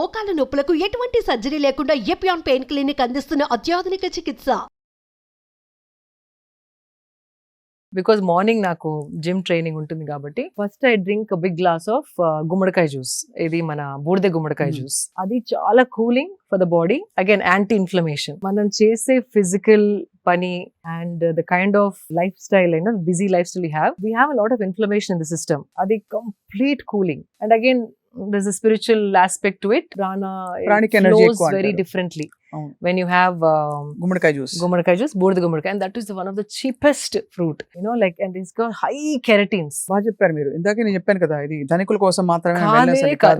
మోకాల నొప్పులకు ఎటువంటి సర్జరీ లేకుండా ఎపియాన్ పెయిన్ క్లినిక్ అందిస్తున్న అత్యాధునిక చికిత్స. బికాజ్ మార్నింగ్ నాకు జిమ్ ట్రైనింగ్ ఉంటుంది కాబట్టి first I drink big glass of గుమ్మడికాయ జ్యూస్ ఇది మన బూడిద గుమ్మడికాయ Hmm. జ్యూస్ అది చాలా cooling for the body again anti inflammation మనం చేసే ఫిజికల్ పని and the kind of lifestyle అయినా busy lifestyle have we have lot of inflammation in the system అది complete cooling and again there's a spiritual aspect to it. Prana, Pranic it flows energy flows very differently. You have um, గుమ్మడికాయ juice గుమ్మడికాయ juice బూడిద గుమ్మడికాయ and that is one of the cheapest fruit you know like and it's got high keratins బాగా చెప్పారు మీరు. ఇందాకే నేను చెప్పాను కదా ఇది ధనికుల కోసం మాత్రమే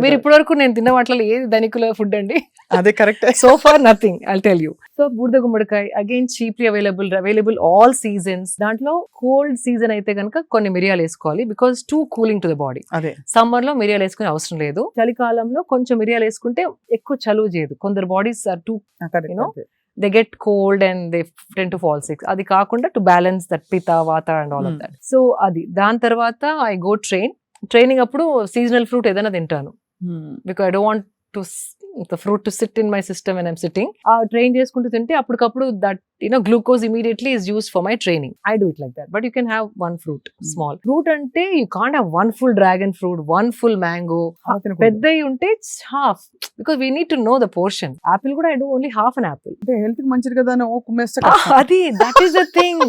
మీరు. ఇప్పటి వరకు నేను తిన్న వాటిలో ఏది ధనికుల ఫుడ్ అండి? అదే correct. So far nothing I tell you so బూడిద గుమ్మడికాయ again cheaply available available all seasons దాంట్లో కోల్డ్ సీజన్ అయితే కనుక కొన్ని మిరియాలు వేసుకోవాలి because too cooling to the body అదే. సమ్మర్లో మిరియాలు వేసుకునే అవసరం లేదు. చలికాలంలో కొంచెం మిరియాలు వేసుకుంటే ఎక్కువ చలువ చేయదు. కొందరు bodies are too know? They get cold and they tend to fall sick అది కాకుండా to balance that pitta vata and all of. That so అది. దాని తర్వాత ఐ గో ట్రైన్ ట్రైనింగ్ అప్పుడు సీజనల్ ఫ్రూట్ ఏదైనా తింటాను. Because I don't want to the fruit to sit in my system and I'm sitting ఆ train చేసుకుంటూ తింటే అప్పటికప్పుడు that you know glucose immediately is use for my training I do it like that but you can have one fruit small fruit అంటే you can't have one full dragon fruit one full mango పెద్ద ఉంటే half because we need to know the portion apple కూడా I do only half an apple అంటే హెల్త్కి మంచిది కదా అని ఓ కుమ్మేస్తే. అది దట్ ఈస్ ద థింగ్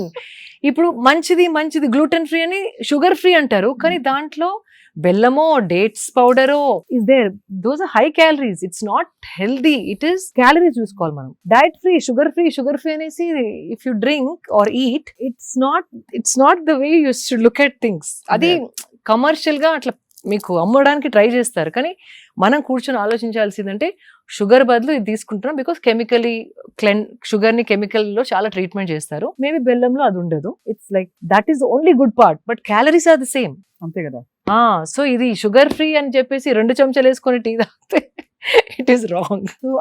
ఇప్పుడు మంచిది మంచిది గ్లూటెన్ ఫ్రీ అని షుగర్ ఫ్రీ అంటారు. కానీ దాంట్లో బెల్లమో dates పౌడరో. Is there those are high calories it's not healthy it is calories చూసుకోవాలి మనం. Diet free sugar free sugar free అనేసి if you drink or eat it's not it's not the way you should look at things అది కమర్షియల్గా అట్లా మీకు అమ్మడానికి try చేస్తారు. కానీ మనం కూర్చొని ఆలోచించాల్సిందంటే షుగర్ బదులు ఇది తీసుకుంటున్నాం బికాస్ కెమికలీ క్లెన్ షుగర్ని కెమికల్లో చాలా ట్రీట్మెంట్ చేస్తారు. మేబీ బెల్లంలో అది ఉండదు. It's like that is only good part but calories are the same అంతే కదా. సో ఇది షుగర్ ఫ్రీ అని చెప్పేసి రెండు చెంచాలు వేసుకొని టీ తాగితే ఇట్ ఈస్ రాంగ్ సో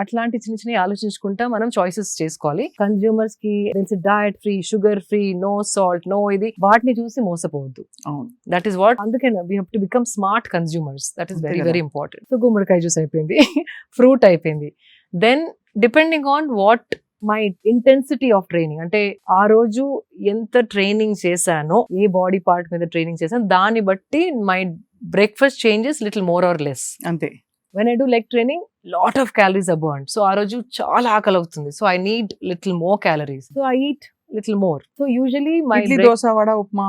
అట్లాంటి చిన్న చిన్న ఆలోచించుకుంటా మనం చాయిసెస్ చేసుకోవాలి. కన్జ్యూమర్స్కి తెలిసి diet free sugar free no salt no ఇది వాటిని చూసి మోసపోవద్దు. దట్ ఈస్ వాట్ అందుకే we to become smart consumers that is very. Very important so గుమ్మడికాయ జ్యూస్ అయిపోయింది ఫ్రూట్ అయిపోయింది. Then depending on what my intensity of training అంటే ఆ రోజు ఎంత ట్రైనింగ్ చేశానో ఏ బాడీ పార్ట్ మీద ట్రైనింగ్ చేశాను దాన్ని బట్టి my breakfast changes little more or less అంతే. When I do leg training lot of calories abound so ఆ రోజు చాలా ఆకలి అవుతుంది. So I need little more calories so I eat little more so usually my dosa vada upma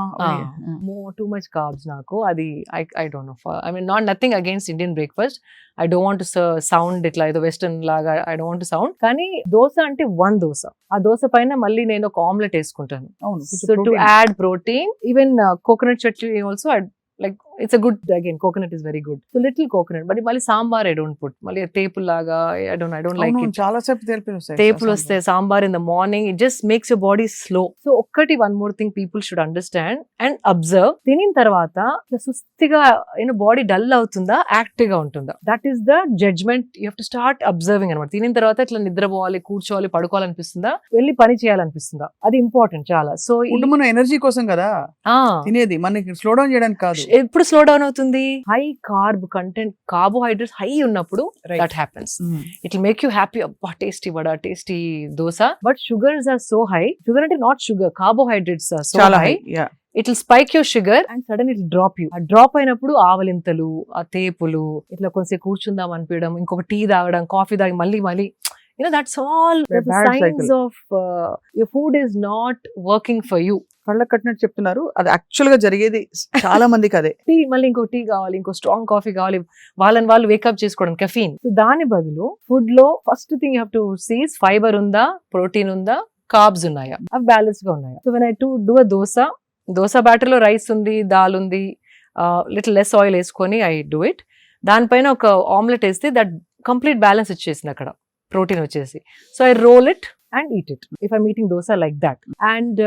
too much carbs నాకు. అది I I don't know I mean not nothing against Indian breakfast I don't want sound ఇట్లా ఏదో western లాగా I don't want sound కానీ దోశ అంటే one dosa. ఆ దోశ పైన మళ్ళీ నేను ఒక ఆమ్లెట్ వేసుకుంటాను. So to add protein even coconut chutney also like it's a good again coconut is very good so little coconut but మళ్ళీ సాంబార్ ఐ డోంట్ పుట్ మళ్ళీ తేపుల్ లాగా I don't I don't like it చాలా సేపు వస్తాయి తేపులు వస్తే sambar in the morning it just makes your body slow so ఒక్కటి one more thing people should understand and observe తినిన తర్వాత సుస్థిగా యూనో బాడీ డల్ అవుతుందా యాక్టివ్గా ఉంటుందా? That is the judgment you have to start observing అనమాట తినిన తర్వాత ఇట్లా నిద్రపోవాలి కూర్చోవాలి పడుకోవాలనిపిస్తుందా? వెళ్ళి పని చేయాలనిపిస్తుందా? అది ఇంపార్టెంట్ చాలా. సో ఫుడ్ మన ఎనర్జీ కోసం కదా? తినేది. మనకి స్లో డౌన్ చేయడానికి కాదు. ఎప్పుడు స్లో డౌన్ అవుతుంది. High carb content carbohydrates high ఉన్నప్పుడు that happens. It will make you happy అబ్బా tasty vada tasty dosa. But sugars are so high sugar అంటే not sugar carbohydrates are so high it will spike your sugar and sudden it drop you ఆ drop అయినప్పుడు ఆవలింతలు ఆ తేపులు ఇట్లా కొంచెం కూర్చుందాం అనిపించడం ఇంకొక టీ తాగడం కాఫీ తాగి మళ్ళీ మళ్ళీ. You know that's all Bad signs cycle. Of your food is not working for you పళ్ళకు కట్టినట్టు చెప్తున్నారు. అది యాక్చువల్గా జరిగేది చాలా మందికి అదే. టీ మళ్ళీ ఇంకో టీ కావాలి ఇంకో స్ట్రాంగ్ కాఫీ కావాలి వాళ్ళని వాళ్ళు వేకప్ చేసుకోవడం కెఫీన్ సో దాని బదులు ఫుడ్లో first thing have to sees fibre ఉందా ప్రోటీన్ ఉందా కార్బ్స్ ఉన్నాయా? అవి బ్యాలెన్స్గా ఉన్నాయా? So when I to do a dosa dosa బ్యాటర్లో rice ఉంది దాల్ ఉంది లిటిల్ లెస్ ఆయిల్ వేసుకొని ఐ డూ ఇట్ దానిపైన ఒక ఆమ్లెట్ వేస్తే దట్ కంప్లీట్ బ్యాలెన్స్ ఇచ్చేసింది అక్కడ ప్రోటీన్ వచ్చేసి. So I roll it and eat it if I meeting dosa like that and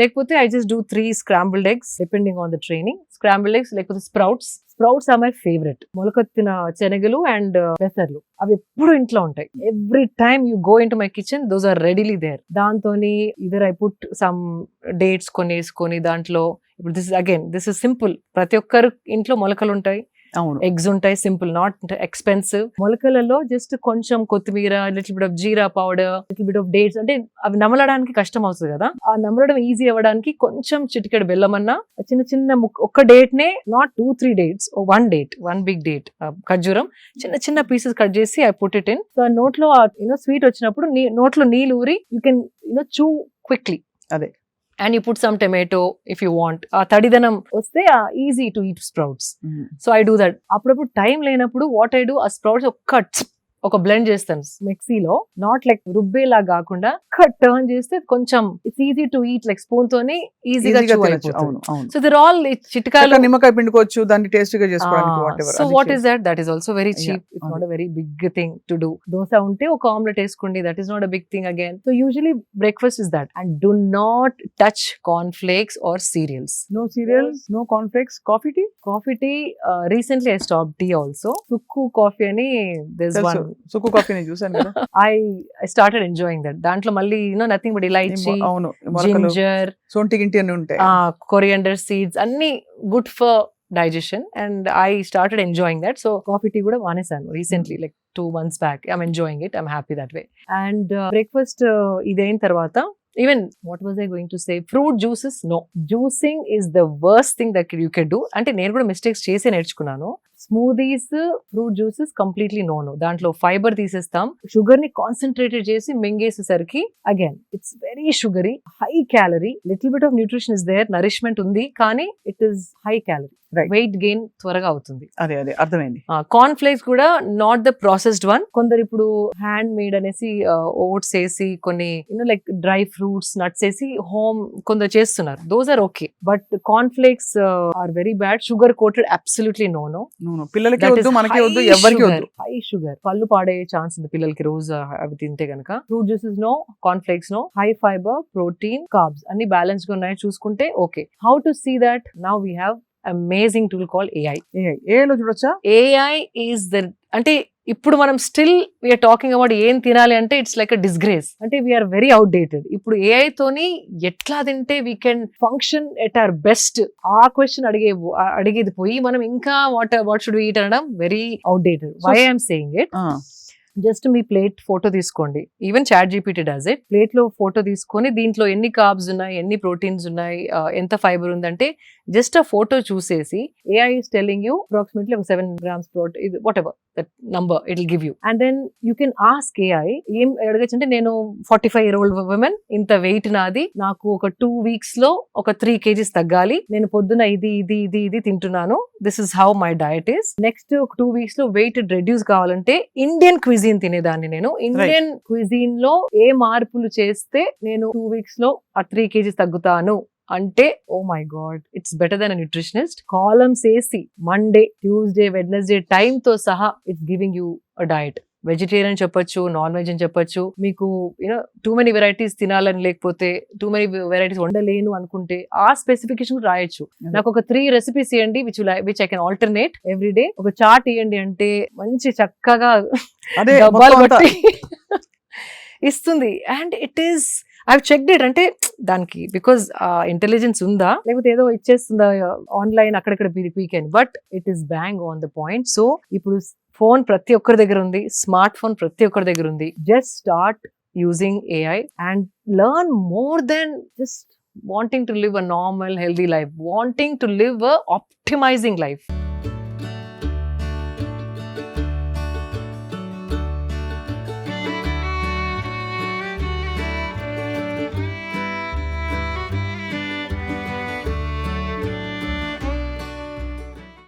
లేకపోతే I just do three scrambled eggs depending on the training scrambled eggs లేకపోతే sprouts sprouts are my favourite మొలకొత్తిన శనగలు అండ్ పెసర్లు. అవి ఎప్పుడు ఇంట్లో ఉంటాయి. Every time you go into my kitchen those are readily there దాంతో either I put some dates కొన్ని వేసుకొని దాంట్లో ఇప్పుడు this again this is simple ప్రతి ఒక్కరు ఇంట్లో మొలకలు ఉంటాయి. అవును. ఎగ్స్ ఉంటాయి సింపుల్ నాట్ ఎక్స్పెన్సివ్. మొలకలలో జస్ట్ కొంచెం కొత్తిమీర little bit of jeera powder little bit of dates అంటే అవి నమలడానికి కష్టం అవుతుంది కదా. ఆ నమలడం ఈజీ అవ్వడానికి కొంచెం చిటికెడు బెల్లం అన్న చిన్న చిన్న ఒక్క డేట్ నే not two three dates one date one big date ఖర్జూరం చిన్న చిన్న పీసెస్ కట్ చేసి I put it in. So నోట్లో యూనో స్వీట్ వచ్చినప్పుడు నీ నోట్లో నీళ్ళు ఊరి you can you know chew quickly అదే. And you put some tomato if you want ఆ తడిదనం వస్తే easy to eat sprouts. So I do that అప్పుడప్పుడు టైం లేనప్పుడు వాట్ ఐ డూ ఆ స్ప్రౌట్స్ ఒక్క ఒక బ్లెండ్ చేస్తాను. మిక్సీలో నాట్ లైక్ రుబ్బేలా కాకుండా టర్న్ చేస్తే కొంచెం it's easy to eat like spoon తోని ఈజీగా సో దర్ ఆల్ చిట్కాలు నిమ్మకాయ పిండుకోవచ్చు దాన్ని టేస్ట్గా చేసుకోవడానికి. So what is that that is also very cheap it's not. A very big thing to do dosa ఉంటే ఒక ఆమ్లెట్ వేసుకోండి that is not a big thing again so usually breakfast is that and do not touch cornflakes or cereals no cereals no cornflakes coffee tea coffee tea recently I stop tea also sukku coffee అని this తెలుసు one sukku coffee నేను చూసాను కదా. I I started enjoying that దాంట్లో మళ్ళీ you know nothing but elaichi అవును ginger సొంటి గింటి అని ఉంటాయి. కొరియండర్ సీడ్స్ అన్ని good for digestion and I started enjoying that so coffee tea కూడా మానేశాను recently like two months back I'm enjoying it I'm happy that way and breakfast ఇదైన తర్వాత even what was I going to say fruit juices no juicing is the worst thing that you can do అంటే నేను కూడా mistakes చేసే నేర్చుకున్నాను. Smoothies fruit juices completely no no. దాంట్లో fibre తీసేస్తాం. షుగర్ని concentrated చేసి మింగేసేసరికి again it's very sugary high calorie little bit of nutrition is there nourishment ఉంది కానీ it is high calorie. Right. Weight gain త్వరగా అవుతుంది. అదే అదే అర్థమైంది. కార్న్ ఫ్లేక్స్ కూడా నాట్ ద ప్రాసెస్డ్ వన్. కొందరు ఇప్పుడు హ్యాండ్ మేడ్ అనేసి ఓట్స్ వేసి కొన్ని you know like dry fruits nuts వేసి హోమ్ కొందరు చేస్తున్నారు. Those are okay but cornflakes are very bad sugar coated absolutely no. No అవును. పిల్లలకి వద్దు మనకి వద్దు ఎవరికి వద్దు. హై షుగర్ పళ్ళు పాడే ఛాన్స్ ఉంది పిల్లలకి రోజు అవి తింటే గనక. Fruit juices no cornflakes no high fibre protein carbs అన్ని బ్యాలెన్స్గా ఉన్నాయి చూసుకుంటే okay how to see that now we have amazing tool call AI ఏ- ఏలో చూడొచ్చా? ఏఐ ఈస్ ద అంటే ఇప్పుడు మనం స్టిల్ వీఆర్ టాకింగ్ అబౌట్ ఏం తినాలి అంటే ఇట్స్ లైక్ అ డిస్గ్రేస్ అంటే వీఆర్ వెరీ అవుట్డేటెడ్ ఇప్పుడు ఏఐ తోని ఎట్లా తింటే we can function at our best ఆ క్వశ్చన్ అడిగే అడిగేది పోయి మనం ఇంకా వాట్ వాట్ షుడ్ ఈట్ అనడం very outdated why I'm saying it just me plate photo తీసుకోండి. Even chat GPT does it ప్లేట్లో ఫోటో తీసుకొని దీంట్లో ఎన్ని కార్బ్స్ ఉన్నాయి ఎన్ని ప్రోటీన్స్ ఉన్నాయి ఎంత ఫైబర్ ఉందంటే జస్ట్ ఆ ఫోటో చూసేసి AI is telling you approximately ఒక సెవెన్ గ్రామ్స్ ప్రోటీన్ ఇది whatever that number it give you and then you can ask AI ఏం అడగచ్చు అంటే నేను forty five year old woman ఇంత వెయిట్ నాది నాకు ఒక టూ వీక్స్లో ఒక త్రీ కేజీస్ తగ్గాలి నేను పొద్దున ఇది ఇది ఇది ఇది తింటున్నాను this is how my diet is next ఒక టూ వీక్స్లో వెయిట్ రెడ్యూస్ కావాలంటే ఇండియన్ క్విజీన్ తినేదాన్ని నేను. ఇండియన్ క్విజీన్లో ఏ మార్పులు చేస్తే నేను టూ వీక్స్లో ఆ త్రీ కేజీస్ తగ్గుతాను? అంటే ఓ my God it's better than nutritionist columns వేసి మండే ట్యూస్డే వెడ్నెస్డే టైం తో సహా it's giving you a diet vegetarian చెప్పొచ్చు నాన్ వెజ్ అని చెప్పొచ్చు. మీకు యూనో టూ మెనీ వెరైటీస్ తినాలని లేకపోతే టూ మెనీ వెరైటీస్ వండలేను అనుకుంటే ఆ స్పెసిఫికేషన్ రాయొచ్చు. నాకు ఒక త్రీ రెసిపీస్ ఇవ్వండి which which I can alternate every day ఒక చార్ట్ ఇవ్వండి అంటే మంచి చక్కగా డబ్బాలు. కొట్టి ఇస్తుంది. And it is I check it అంటే దానికి బికాజ్ ఇంటెలిజెన్స్ ఉందా? లేకపోతే ఏదో ఇచ్చేస్తుందా ఆన్లైన్ అక్కడక్కడ pecan but it is bang on the point so ఇప్పుడు ఫోన్ ప్రతి ఒక్కరి దగ్గర ఉంది. స్మార్ట్ ఫోన్ ప్రతి ఒక్కరి దగ్గర ఉంది. Just start using AI and learn more than just wanting to live a normal healthy life wanting to live a optimising life